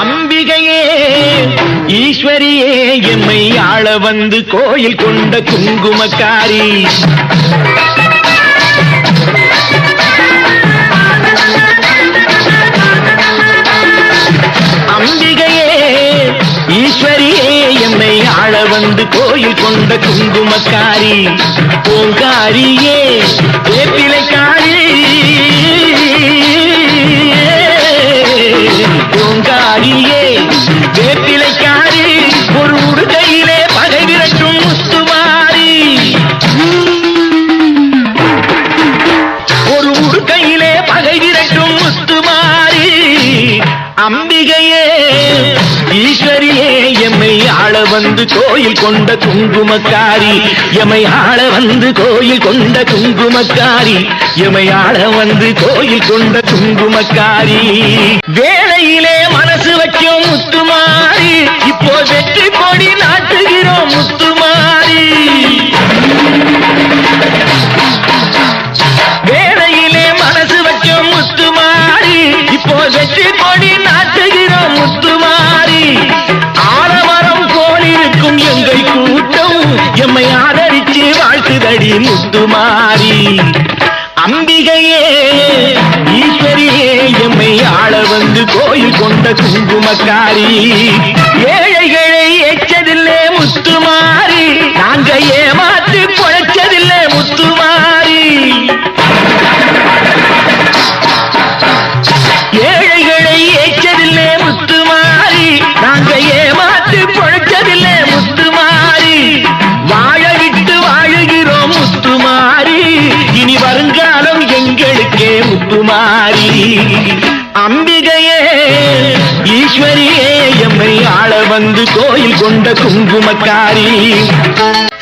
அம்பிகையே ஈஸ்வரியே எம்மை ஆள வந்து கோயில் கொண்ட குங்குமக்காரி. அம்பிகையே ஈஸ்வரியே எம்மை ஆள வந்து கோயில் கொண்ட குங்குமக்காரி. பூங்காரியே வேப்பிலைக்காரி வேப்பிலைக்காரி ஒரு உடுகையிலே பகை விரட்டும் முத்துமாரி. ஒரு உடுக்கையிலே பகை விரட்டும் முத்துமாரி. அம்பிகையே ஈஸ்வரியே எம்மை ஆள வந்து கோயில் கொண்ட குங்குமக்காரி. எமை ஆள வந்து கோயில் கொண்ட குங்குமக்காரி. எமை ஆள வந்து கோயில் கொண்ட குங்குமக்காரி. வேலையிலே மனசு வைக்கும் முத்துமா அடி முத்து மாறி. அம்பிகையே ஈஸ்வரியே எம்மை ஆள வந்து கோயில் கொண்ட குங்குமக்காரி. ஏழைகளை எச்சதில்லை முத்துமாரி நாங்க ஏமா இனி வருங்காலம் எங்களுக்கே முத்துமாறி அம்பிகையே ஈஸ்வரியே எம்மை ஆள வந்து கோயில் கொண்ட குங்குமக்காரி.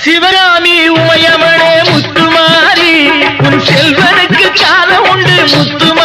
சிவராமி உமையவனே முத்துமாரி உன் செல்வனுக்கு காலம் உண்டு முத்துமாரி